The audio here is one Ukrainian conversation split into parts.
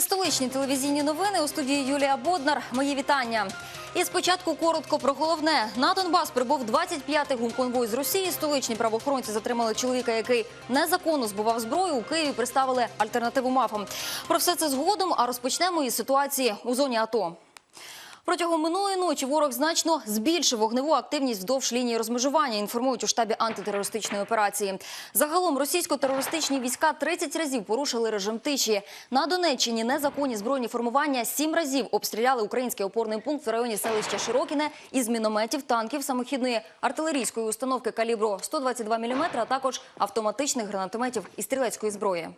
Столичні телевізійні новини у студії Юлія Боднар. Мої вітання. І спочатку коротко про головне. На Донбас прибув 25-й гумконвой з Росії. Столичні правоохоронці затримали чоловіка, який незаконно збував зброю. У Києві представили альтернативу мафам. Про все це згодом. А розпочнемо із ситуації у зоні АТО. Протягом минулої ночі ворог значно збільшив вогневу активність вздовж лінії розмежування. Інформують у штабі антитерористичної операції. Загалом російсько-терористичні війська 30 разів порушили режим тиші. На Донеччині незаконні збройні формування 7 разів обстріляли український опорний пункт в районі селища Широкіне із мінометів, танків, самохідної артилерійської установки калібру 122 мм, а також автоматичних гранатометів і стрілецької зброї.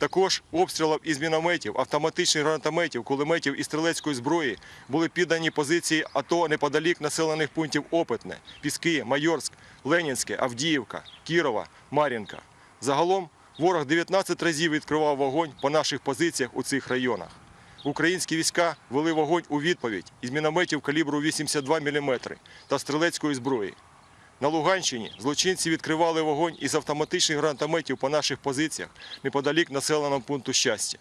Також обстрілів із мінометів, автоматичних гранатометів, кулеметів і стрілецької зброї були піддані позиції АТО неподалік населених пунктів Опитне, Піски, Майорськ, Ленінське, Авдіївка, Кірова, Мар'їнка. Загалом ворог 19 разів відкривав вогонь по наших позиціях у цих районах. Українські війська вели вогонь у відповідь із мінометів калібру 82 мм та стрілецької зброї. На Луганщині злочинці відкривали вогонь із автоматичних гранатометів по наших позиціях неподалік населеного пункту щастя.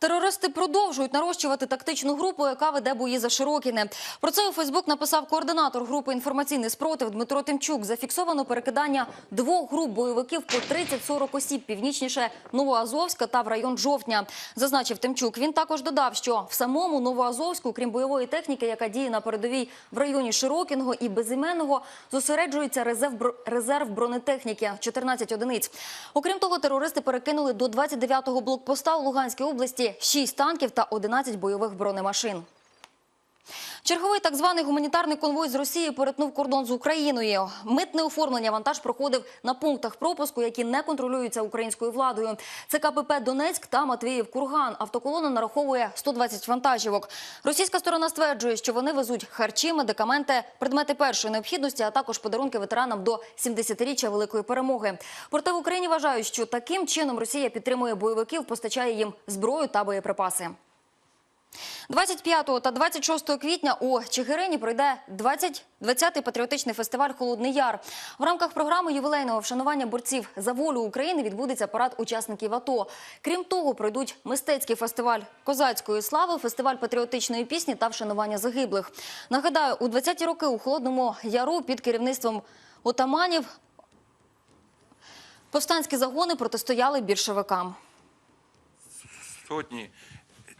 Терористи продовжують нарощувати тактичну групу, яка веде бої за Широкіне. Про це у Фейсбук написав координатор групи інформаційний спротив Дмитро Тимчук. Зафіксовано перекидання двох груп бойовиків по 30-40 осіб північніше Новоазовська та в район Жовтня. Зазначив Тимчук. Він також додав, що в самому Новоазовську, крім бойової техніки, яка діє на передовій в районі Широкіного і Безіменного, зосереджується резерв, резерв бронетехніки 14 одиниць. Окрім того, терористи перекинули до 29-го блокпоста у Луганській області 6 танків та 11 бойових бронемашин. Черговий так званий гуманітарний конвой з Росії перетнув кордон з Україною. Митне оформлення вантаж проходив на пунктах пропуску, які не контролюються українською владою. Це КПП Донецьк та Матвіїв Курган. Автоколона нараховує 120 вантажівок. Російська сторона стверджує, що вони везуть харчі, медикаменти, предмети першої необхідності, а також подарунки ветеранам до 70-річчя великої перемоги. Проте в Україні вважають, що таким чином Росія підтримує бойовиків, постачає їм зброю та боєприпаси. 25 та 26 квітня у Чигирині пройде 20 20-й патріотичний фестиваль Холодний Яр. В рамках програми ювілейного вшанування борців за волю України відбудеться парад учасників АТО. Крім того, пройдуть мистецький фестиваль козацької слави, фестиваль патріотичної пісні та вшанування загиблих. Нагадаю, у 20-ті роки у Холодному Яру під керівництвом отаманів повстанські загони протистояли більшовикам. сотні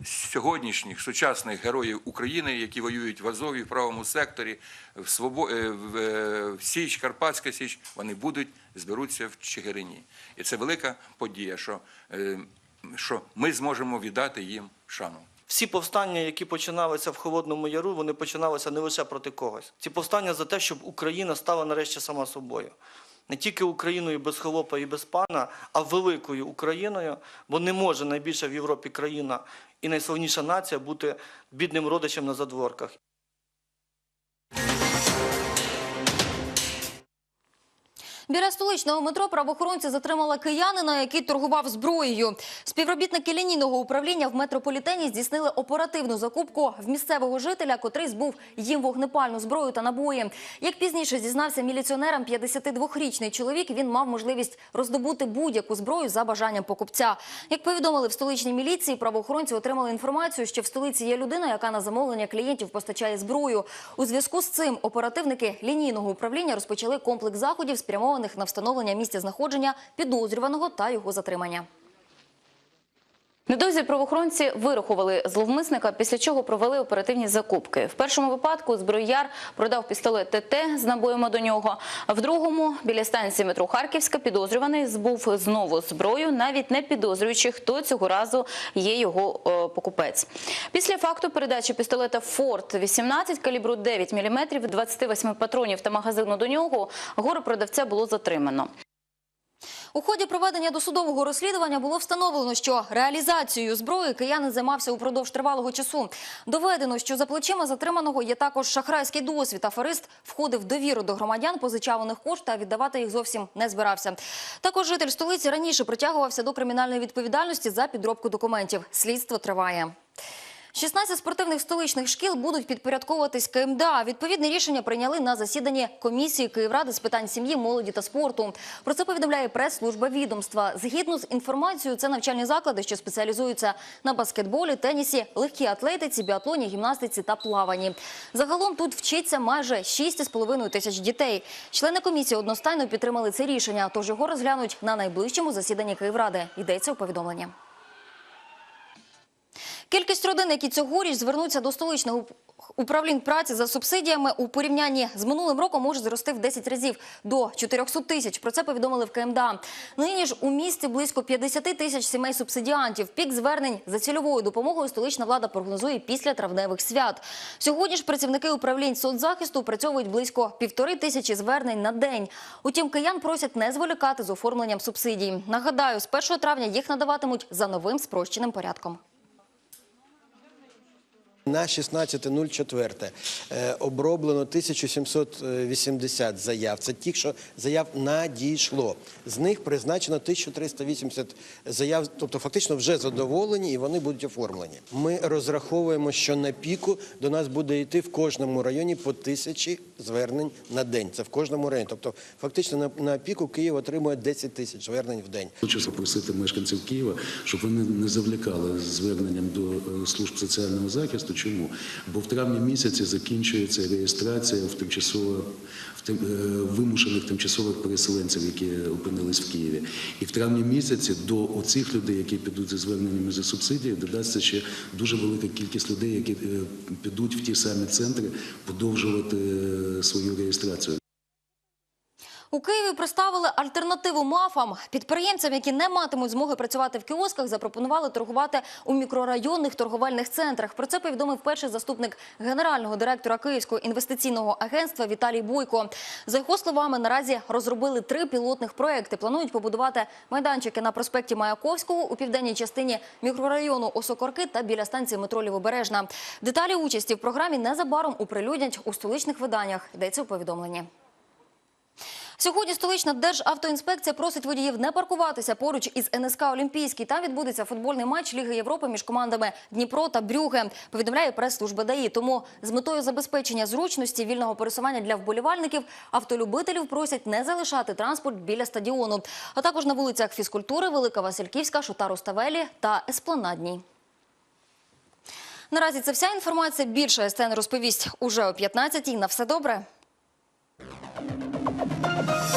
сьогоднішніх сучасних героїв України, які воюють в Азові, в правому секторі, в, Свобо... е, в, е, в Січ, Карпатська Січ, вони будуть, зберуться в Чигирині. І це велика подія, що, е, що ми зможемо віддати їм шану. Всі повстання, які починалися в Холодному Яру, вони починалися не лише проти когось. Ці повстання за те, щоб Україна стала нарешті сама собою. Не тільки Україною без холопа і без пана, а великою Україною, бо не може найбільша в Європі країна і найславніша нація бути бідним родичем на задворках. Біля столичного метро правоохоронці затримали киянина, який торгував зброєю. Співробітники лінійного управління в метрополітені здійснили оперативну закупку в місцевого жителя, котрий збув їм вогнепальну зброю та набої. Як пізніше зізнався міліціонерам 52-річний чоловік, він мав можливість роздобути будь-яку зброю за бажанням покупця. Як повідомили в столичній міліції, правоохоронці отримали інформацію, що в столиці є людина, яка на замовлення клієнтів постачає зброю. У зв'язку з цим оперативники лінійного управління розпочали комплекс заходів, спрямованих на встановлення місця знаходження підозрюваного та його затримання. Недовзі правоохоронці вирахували зловмисника, після чого провели оперативні закупки. В першому випадку зброяр продав пістолет ТТ з набоями до нього. В другому біля станції метро Харківська підозрюваний збув знову зброю, навіть не підозрюючи, хто цього разу є його е, покупець. Після факту передачі пістолета Форд 18 калібру 9 мм, 28 патронів та магазину до нього горе продавця було затримано. У ході проведення досудового розслідування було встановлено, що реалізацією зброї киянин займався упродовж тривалого часу. Доведено, що за плечима затриманого є також шахрайський досвід. Аферист входив довіру до громадян, позичав у них кошти, а віддавати їх зовсім не збирався. Також житель столиці раніше притягувався до кримінальної відповідальності за підробку документів. Слідство триває. 16 спортивних столичних шкіл будуть підпорядковуватись КМДА. Відповідне рішення прийняли на засіданні комісії Київради з питань сім'ї, молоді та спорту. Про це повідомляє прес-служба відомства. Згідно з інформацією, це навчальні заклади, що спеціалізуються на баскетболі, тенісі, легкій атлетиці, біатлоні, гімнастиці та плаванні. Загалом тут вчиться майже 6,5 тисяч дітей. Члени комісії одностайно підтримали це рішення, тож його розглянуть на найближчому засіданні Київради. Йдеться у повідомленні. Кількість родин, які цьогоріч звернуться до столичних уп- управлінь праці за субсидіями у порівнянні з минулим роком може зрости в 10 разів до 400 тисяч. Про це повідомили в КМДА. Нині ж у місті близько 50 тисяч сімей субсидіантів. Пік звернень за цільовою допомогою столична влада прогнозує після травневих свят. Сьогодні ж працівники управлінь соцзахисту опрацьовують близько півтори тисячі звернень на день. Утім, киян просять не зволікати з оформленням субсидій. Нагадаю, з 1 травня їх надаватимуть за новим спрощеним порядком. На 16.04 е, оброблено 1780 заяв. Це ті, що заяв надійшло. З них призначено 1380 заяв, тобто фактично вже задоволені і вони будуть оформлені. Ми розраховуємо, що на піку до нас буде йти в кожному районі по тисячі звернень на день. Це в кожному районі. Тобто, фактично на, піку Київ отримує 10 тисяч звернень в день. Хочу запросити мешканців Києва, щоб вони не завлікали зверненням до е, служб соціального захисту. Чому? Бо в травні місяці закінчується реєстрація в тимчасово в тим, е, вимушених тимчасових переселенців, які опинились в Києві. І в травні місяці до оцих людей, які підуть зі зверненнями за субсидії, додасться ще дуже велика кількість людей, які е, підуть в ті самі центри подовжувати е, свою реєстрацію. У Києві представили альтернативу мафам. Підприємцям, які не матимуть змоги працювати в кіосках, запропонували торгувати у мікрорайонних торговельних центрах. Про це повідомив перший заступник генерального директора Київського інвестиційного агентства Віталій Бойко. За його словами, наразі розробили три пілотних проекти. Планують побудувати майданчики на проспекті Маяковського у південній частині мікрорайону Осокорки та біля станції метро Лівобережна. Деталі участі в програмі незабаром оприлюднять у столичних виданнях. Йдеться у повідомленні. Сьогодні столична державтоінспекція просить водіїв не паркуватися поруч із НСК Олімпійський. Там відбудеться футбольний матч Ліги Європи між командами Дніпро та Брюге. Повідомляє прес-служба ДАІ. Тому з метою забезпечення зручності вільного пересування для вболівальників автолюбителів просять не залишати транспорт біля стадіону, а також на вулицях фізкультури Велика Васильківська, Шута Руставелі та Еспланадній. Наразі це вся інформація. Більше СТН розповість уже о 15-й. На все добре. Bye.